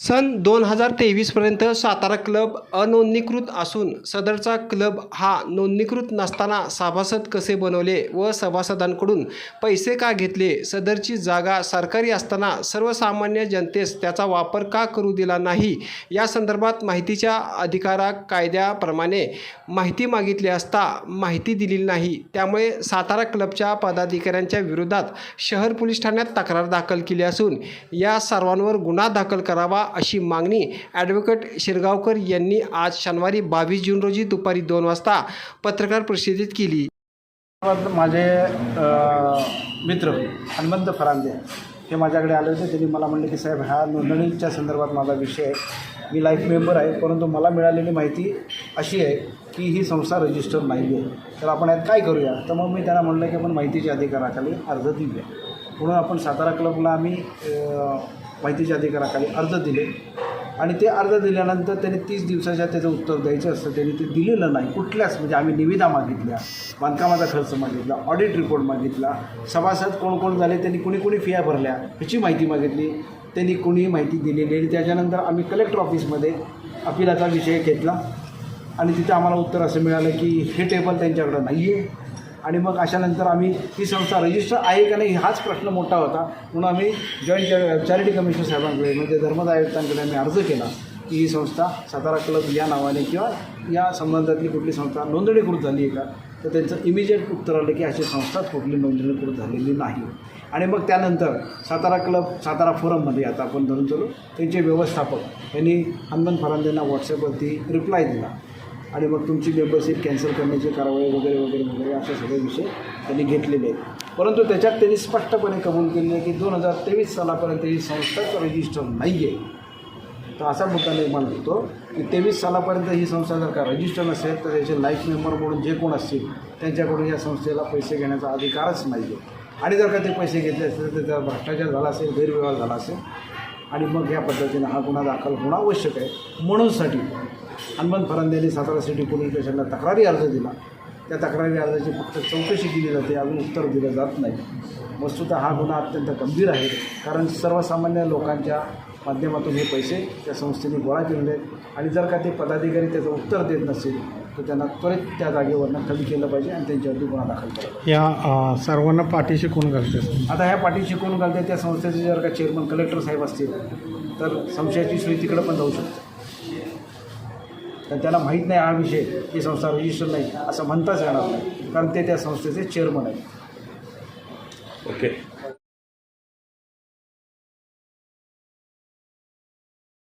सन दोन हजार तेवीसपर्यंत सातारा क्लब अनोंदणीकृत असून सदरचा क्लब हा नोंदणीकृत नसताना सभासद कसे बनवले व सभासदांकडून पैसे का घेतले सदरची जागा सरकारी असताना सर्वसामान्य जनतेस त्याचा वापर का करू दिला नाही या संदर्भात माहितीच्या अधिकारा कायद्याप्रमाणे माहिती मागितली असता माहिती दिलेली नाही. त्यामुळे सातारा क्लबच्या पदाधिकाऱ्यांच्या विरोधात शहर पोलीस ठाण्यात तक्रार दाखल केली असून या सर्वांवर गुन्हा दाखल करावा अशी मागणी ॲडव्होकेट शिरगावकर यांनी आज शनिवारी बावीस जून रोजी दुपारी दोन वाजता पत्रकार परिषदेत केली. माझे मित्र हनुमंत फरांदे हे माझ्याकडे आले होते. त्यांनी मला म्हणले की साहेब ह्या नोंदणीच्या संदर्भात माझा विषय आहे. मी लाईफ मेंबर आहे परंतु मला मिळालेली माहिती अशी आहे की ही संस्था रजिस्टर नाही आहे. तर आपण यात काय करूया? तर मग मी त्यांना म्हणलं की आपण माहितीच्या अधिकाराखाली अर्ज देऊया. म्हणून आपण सातारा क्लबला आम्ही माहितीच्या अधिकाराखाली अर्ज दिले. आणि ते अर्ज दिल्यानंतर त्यांनी तीस दिवसाच्या त्याचं उत्तर द्यायचं असतं. त्यांनी ते दिलेलं नाही. कुठल्याच म्हणजे आम्ही निविदा मागितल्या. बांधकामाचा खर्च मागितला. ऑडिट रिपोर्ट मागितला. सभासद कोण कोण झाले त्यांनी कुणी कुणी फिया भरल्या ह्याची माहिती मागितली. त्यांनी कुणी माहिती दिलेली आणि त्याच्यानंतर आम्ही कलेक्टर ऑफिसमध्ये अपिलाचा विषय घेतला. आणि तिथं आम्हाला उत्तर असं मिळालं की हे टेबल त्यांच्याकडं नाही आहे आणि मग अशानंतर आम्ही ही संस्था रजिस्टर आहे का नाही हाच प्रश्न मोठा होता. म्हणून आम्ही जॉईंट चॅरिटी कमिशनर साहेबांकडे म्हणजे धर्मदाय आयुक्तांकडे आम्ही अर्ज केला की ही संस्था सातारा क्लब या नावाने किंवा या संबंधातली कुठली संस्था नोंदणीकृत झाली आहे का? तर त्यांचं इमिजिएट उत्तर आलं की अशी संस्थाच कुठली नोंदणीकृत झालेली नाही. आणि मग त्यानंतर सातारा क्लब सातारा फोरममध्ये आता आपण धरून चालू. त्यांचे व्यवस्थापक यांनी हनुमान फरांदेंना व्हॉट्सअपवरती रिप्लाय दिला. आणि मग तुमची मेंबरशिप कॅन्सल करण्याची कारवाई वगैरे वगैरे वगैरे असे सगळे विषय त्यांनी घेतलेले आहेत. परंतु त्याच्यात त्यांनी स्पष्टपणे कबूल केले आहे की दोन हजार तेवीस सालापर्यंत ही संस्थाच रजिस्टर नाही आहे तर असा मुद्दा निर्माण होतो की तेवीस सालापर्यंत ही संस्था जर का रजिस्टर नसेल तर त्याचे लाईफ मेंबर म्हणून जे कोण असतील त्यांच्याकडून या संस्थेला पैसे घेण्याचा अधिकारच नाही आहे आणि जर का ते पैसे घेतले असतील तर त्याचा भ्रष्टाचार झाला असेल गैरव्यवहार झाला असेल आणि मग या पद्धतीनं हा गुन्हा दाखल होणं आवश्यक आहे. म्हणूनसाठी हनुमंत फरांदे सातारा सिटी पोलीस स्टेशनला तक्रारी अर्ज दिला. त्या तक्रारी अर्जाची फक्त चौकशी केली जाते अजून उत्तर दिलं जात नाही. वस्तुतः हा गुन्हा अत्यंत गंभीर आहे कारण सर्वसामान्य लोकांच्या माध्यमातून हे पैसे त्या संस्थेने गोळा केलेले आहेत. आणि जर का ते पदाधिकारी त्याचं उत्तर देत नसेल तर त्यांना त्वरित त्या जागेवरनं कमी केलं पाहिजे आणि त्यांच्यावरती गुन्हा दाखल केला या सर्वांना पाठीशी कोण घालते? आता ह्या पाठी शिकवून घालते? त्या संस्थेचे जर का चेअरमन कलेक्टर साहेब असतील तर संशयाची सुई तिकडं पण जाऊ शकते. तर त्यांना माहीत नाही हा विषय ही संस्था रजिस्टर नाही असं म्हणताच येणार नाही. कारण ते त्या संस्थेचे चेअरमन आहेत. ओके